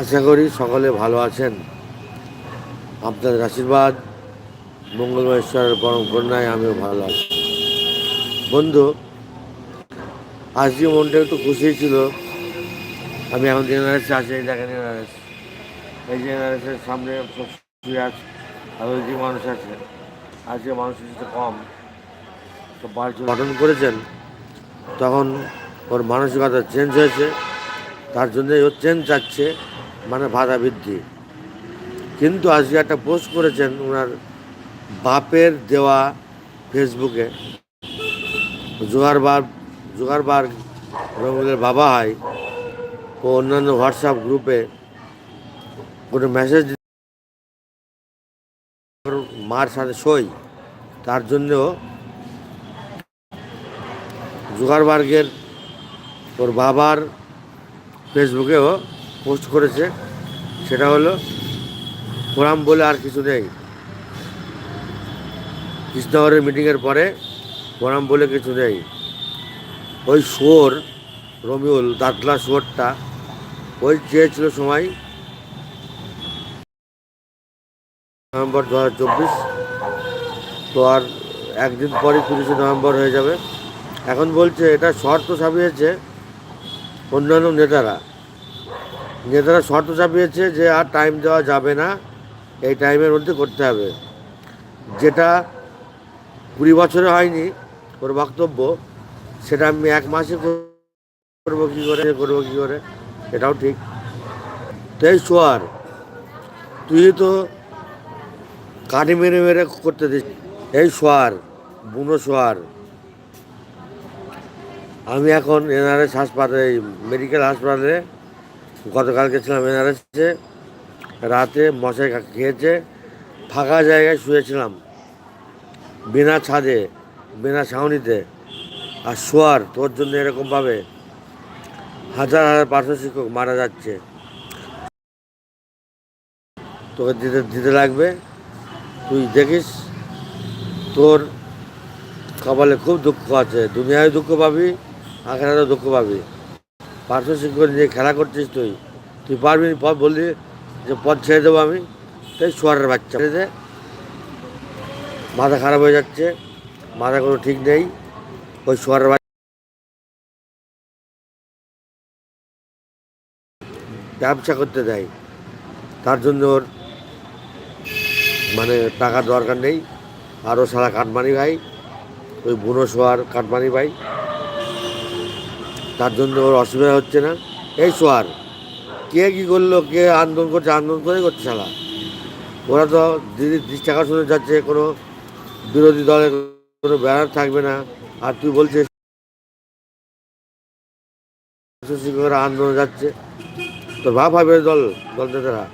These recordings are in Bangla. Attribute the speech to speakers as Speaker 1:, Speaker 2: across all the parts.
Speaker 1: আশা করি সকলে ভালো আছেন। আপনাদের আশীর্বাদ, মঙ্গলময় ঈশ্বরের পরম কন্যায় আমিও ভালো আছি। বন্ধু, আজকে মনটা একটু খুশি ছিল। আমি এখন জেনারেস আছি, এই দেখেন জেনারেস এই জেনারেসের সামনে আছে, আর ওই যে মানুষ আছে, আজকে মানুষ একটু কম। তো বাড়ি গঠন করেছেন, তখন ওর মানসিকতা চেঞ্জ হয়েছে, তার জন্য ও চেঞ্জ চাচ্ছে। মানে বাধা বৃদ্ধি। কিন্তু আজকে একটা পোস্ট করেছেন ওনার বাপের দেওয়া ফেসবুকে। জোগাড়বার জোগাড়বার রঙের বাবা হয় ও অন্যান্য হোয়াটসঅ্যাপ গ্রুপে কোনো মেসেজ মার সাথে সই, তার জন্যও জোগাড়বার্গের ওর বাবার ফেসবুকেও পোস্ট করেছে, সেটা হলো ফোরাম বলে আর কিছু নেই। কৃষ্ণগরের মিটিংয়ের পরে ফোরাম বলে কিছু নেই। ওই শোর রমিউল দাদলা শোরটা ওই চেয়েছিল সময় নভেম্বর দু হাজার চব্বিশ। তো আর একদিন পরে তিরিশে নভেম্বর হয়ে যাবে। এখন বলছে, এটা শর্ত ছাপিয়েছে অন্যান্য নেতারা। নেতারা শর্ত চাপিয়েছে যে আর টাইম দেওয়া যাবে না, এই টাইমের মধ্যে করতে হবে। যেটা কুড়ি বছরে হয়নি, ওর বক্তব্য, সেটা আমি এক মাসে করব কী করে করব কী করে, এটাও ঠিক। তো এই শোয়ার, তুই তো কাঠি মেরে মেরে করতে দিস। এই শোয়ার, বুনো শোয়ার, আমি এখন এনআরএস হাসপাতালে মেডিকেল হাসপাতালে গতকালকে ছিলাম এনআরএসে, রাতে মশাই খেয়েছে, ফাঁকা জায়গায় শুয়েছিলাম, বিনা ছাদে, বিনা ছাউনিতে, আর শোয়ার, তোর জন্য এরকমভাবে হাজার হাজার পার্শ্ব শিক্ষক মারা যাচ্ছে। তোকে দিতে দিতে লাগবে, তুই দেখিস, তোর কপালে খুব দুঃখ আছে, দুনিয়ায় দুঃখ পাবি, আখেরাতেও দুঃখ পাবি। পার্শ্ব শিক্ষক নিয়ে খেলা করছিস তুই? তুই পারবি পথ বললি যে পথ ছেড়ে দেবো আমি। তাই শোয়ারের বাচ্চা। মাথা খারাপ হয়ে যাচ্ছে। মাথা কোনো ঠিক নেই। ওই বাচ্চা। ব্যবসা করতে দেয়। তার জন্য ওর মানে টাকার দরকার নেই। আরও সারা কাটমানি ভাই। ওই বুনো শোয়ার কাটমানি ভাই। তার জন্য ওর অসুবিধা হচ্ছে না। এই সোয়ার কে কী করল, কে আন্দোলন করছে, আন্দোলন করে করছে শালা? ওরা তো দিদি দিশ টাকা শুনে যাচ্ছে, কোনো বিরোধী দলের কোনো ব্যানার থাকবে না। আর তুই বলছিস শিক্ষকরা আন্দোলন যাচ্ছে। তোর ভাব হবে দল দল নেতারা।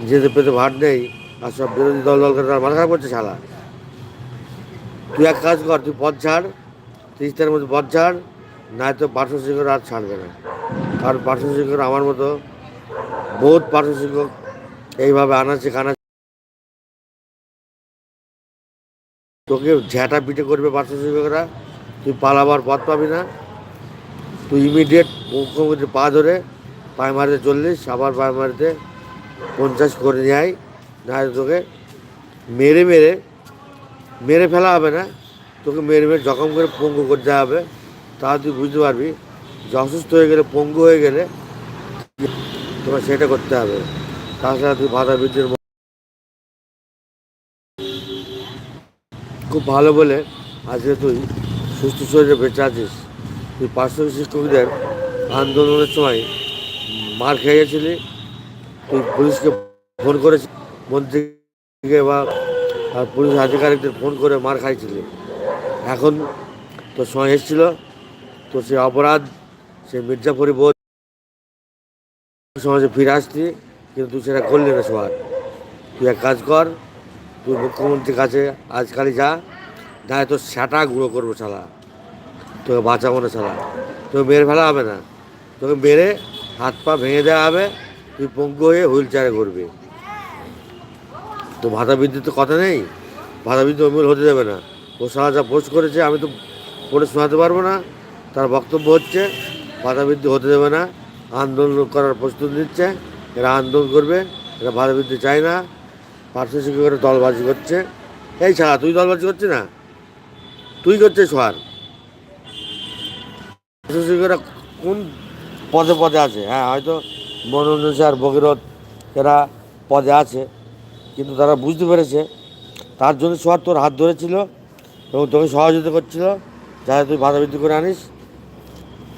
Speaker 1: নিজেদের পেতে ভাট নেই, আর সব বিরোধী দল দলকে তারা মাথা খারাপ করছে শালা। তুই এক কাজ কর, তুই পথ ছাড় তিরিশ তারিখের মধ্যে পথ ছাড় নয় তো পার্শ্ব শিক্ষক আর ছাড়বে না। কারণ পার্শ্ব শিক্ষক আমার মতো বহুত পার্শ্ব শিক্ষক এইভাবে আনাচ্ছে কানা তোকে ঝ্যাঁটা পিঠে করবে পার্শ্ব শিক্ষকরা তুই পালাবার পথ পাবি না। তুই ইমিডিয়েট মুখ্যমন্ত্রী পা ধরে প্রাইমারিতে চল্লিশ, আবার প্রাইমারিতে পঞ্চাশ করে নিয়ে না তোকে মেরে মেরে মেরে ফেলা হবে না। তোকে মেরে মেরে জখম করে পঙ্গু করতে হবে। তাহলে তুই বুঝতে পারবি যে অসুস্থ হয়ে গেলে, পঙ্গু হয়ে গেলে তোমার সেটা করতে হবে। তাছাড়া তুই বাধা বৃদ্ধির খুব ভালো বলে আজকে তুই সুস্থ শরীরে বেঁচে আছিস। তুই পার্শ্ব শিক্ষকদের আন্দোলনের সময় মার খেয়ে গেছিলি তুই পুলিশকে ফোন করেছিস মন্ত্রীকে বা পুলিশ আধিকারিকদের ফোন করে মার খাইছিলি। এখন তোর সময় এসেছিল। তো সে অপরাধ, সে মির্জাপুরি বোধ সমাজে ফিরে আসতি কিন্তু সেটা করলি না সবার তুই এক কাজ কর, তুই মুখ্যমন্ত্রীর কাছে আজকালই যা যায় তোর স্যাটা গুঁড়ো করব শালা। তোকে বাঁচাবো না শালা। তোকে মেরে ফেলা হবে না। তোকে মেরে হাত পা ভেঙে দেওয়া হবে, তুই পঙ্গু হয়ে হুইল চেয়ারে ঘুরবি। তো ভাতা বৃদ্ধির তো কথা নেই। ভাতা বৃদ্ধি অমিল হতে দেবে না। ও সারা যা পোস্ট করেছে, আমি তো পড়ে শোনাতে পারব না। তার বক্তব্য হচ্ছে ভাতা বৃদ্ধি হতে দেবে না, আন্দোলন করার প্রস্তুতি নিচ্ছে, এরা আন্দোলন করবে, এরা বাধা বিদ্যুৎ চায় না পার্শ্ব শিক্ষকেরা দলবাজি করছে। এই ছাড়া তুই দলবাজি করছিস না? তুই করছিস সোয়ার পার্শ্ব শিক্ষকরা কোন পদে পদে আছে? হ্যাঁ হয়তো মনোরঞ্জন স্যার ভগীরথ এরা পদে আছে, কিন্তু তারা বুঝতে পেরেছে, তার জন্য সোয়ার তোর হাত ধরেছিল এবং তোকে সহযোগিতা করছিল, যাতে তুই বাধা বিদ্যুৎ করে আনিস।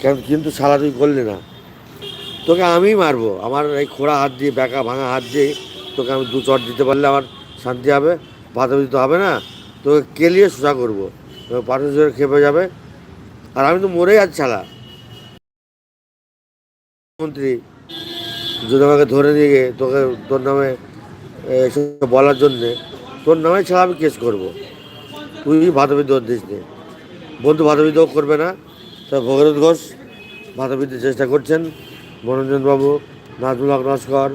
Speaker 1: কেন কিন্তু সালা তুই করলি না। তোকে আমিই মারবো। আমার এই খোড়া হাত দিয়ে বেঁকা ভাঙা হাত দিয়ে তোকে আমি দু চট দিতে পারলে আমার শান্তি হবে, বাধা বিদ্যুৎ হবে না। তোকে কেলিয়ে সোজা করব। পার্শ্বজোরে খেপে যাবে। আর আমি তো মরেই আছি ছাড়া মন্ত্রী, যদি আমাকে ধরে নিয়ে গিয়ে তোকে তোর নামে বলার জন্যে, তোর নামে ছাড়া আমি কেস করব। তুই ভাতবিদ্রোহ দিস নে। বন্ধু ভাতবিদ্রোহ করবে না। তা ভগীরথ ঘোষ ভাতবিদ্রোহ চেষ্টা করছেন মনোরঞ্জন বাবু নাজমুল হক নস্কর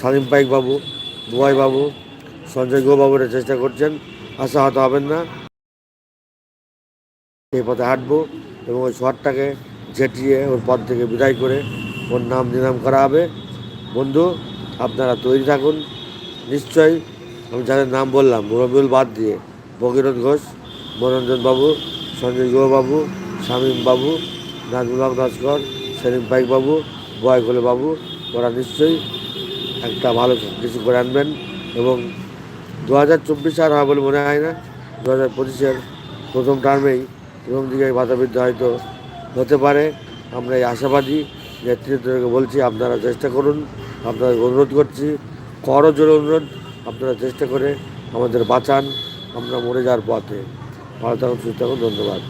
Speaker 1: সালিম পাইক বাবু বুয়াই বাবু, সঞ্জয় গো বাবুরা চেষ্টা করছেন। আশা হয়তো হবেন না। এই পথে হাঁটবো এবং ওই শহরটাকে ঝেঁটিয়ে ওর পদ থেকে বিদায় করে ওর নাম নিলাম করা হবে। বন্ধু, আপনারা তৈরি থাকুন। নিশ্চয়ই আমি যাদের নাম বললাম, রবিউল বাদ দিয়ে ভগীরথ ঘোষ মনোরঞ্জন বাবু সঞ্জয় গুহ বাবু, শামীম বাবু নাজমুল হক নস্কর সেলিম পাইক বাবু বয়কলে বাবু, ওরা নিশ্চয়ই একটা ভালো কিছু করে আনবেন এবং দু হাজার চব্বিশে আর হয় বলে মনে হয় না। দু হাজার পঁচিশের প্রথম টার্মেই প্রথম দিকে বাধাবিদ্যা হয়তো হতে পারে। আমরা এই আশাবাদী নেতৃত্বকে বলছি, আপনারা চেষ্টা করুন, আপনাদের অনুরোধ করছি, করো জোর অনুরোধ, আপনারা চেষ্টা করে আমাদের বাঁচান, আমরা মরে যাওয়ার পথে। ভালো থাকুন, সুস্থ থাকুন, ধন্যবাদ।